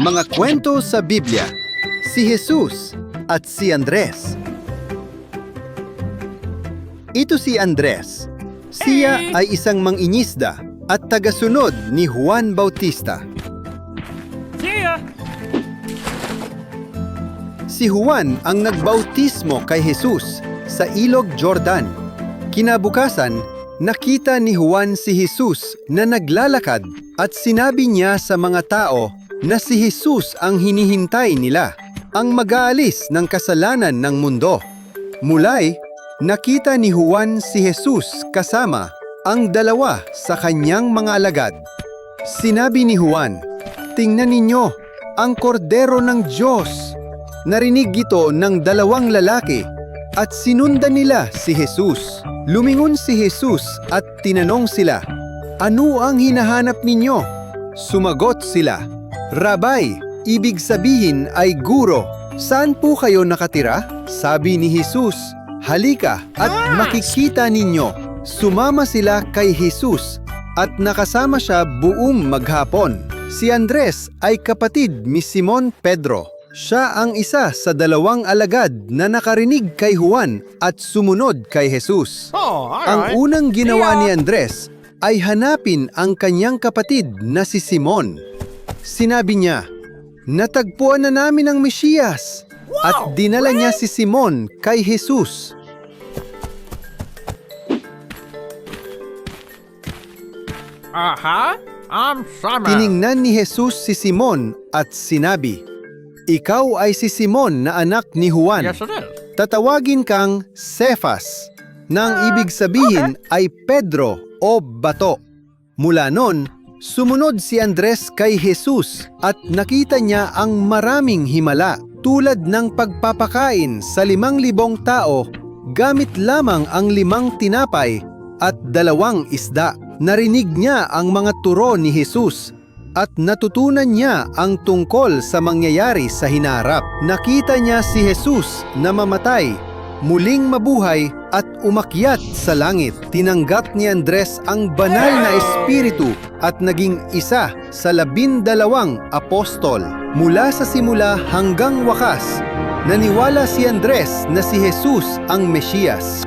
Mga kwento sa Biblia. Si Jesus at si Andres. Ito si Andres. Siya ay isang mangingisda at tagasunod ni Juan Bautista. Si Juan ang nagbautismo kay Jesus sa ilog Jordan. Kinabukasan, nakita ni Juan si Jesus na naglalakad at sinabi niya sa mga tao na si Jesus ang hinihintay nila, ang mag-aalis ng kasalanan ng mundo. Mulay, nakita ni Juan si Jesus kasama ang dalawa sa kanyang mga alagad. Sinabi ni Juan, Tingnan ninyo, ang kordero ng Diyos. Narinig ito ng dalawang lalaki at sinundan nila si Jesus. Lumingon si Jesus at tinanong sila, Ano ang hinahanap ninyo? Sumagot sila, Rabay, ibig sabihin ay guro. Saan po kayo nakatira? Sabi ni Jesus, Halika at makikita ninyo. Sumama sila kay Jesus at nakasama siya buong maghapon. Si Andres ay kapatid ni Simon Pedro. Siya ang isa sa dalawang alagad na nakarinig kay Juan at sumunod kay Jesus. Oh, Ang alright. unang ginawa ni Andres ay hanapin ang kanyang kapatid na si Simon. Sinabi niya, Natagpuan na namin ang Mesiyas at dinala niya si Simon kay Jesus. Aha! I'm Simon. Tiningnan ni Jesus si Simon at sinabi, Ikaw ay si Simon na anak ni Juan. Yes, it is. Tatawagin kang Cephas, nang ibig sabihin ay Pedro o Bato. Mula noon, sumunod si Andres kay Jesus at nakita niya ang maraming himala tulad ng pagpapakain sa limang libong tao gamit lamang ang limang tinapay at dalawang isda. Narinig niya ang mga turo ni Jesus at natutunan niya ang tungkol sa mangyayari sa hinarap. Nakita niya si Jesus na mamatay, muling mabuhay at umakyat sa langit. Tinanggap ni Andres ang banal na espiritu at naging isa sa labindalawang apostol. Mula sa simula hanggang wakas, naniwala si Andres na si Jesus ang Mesiyas.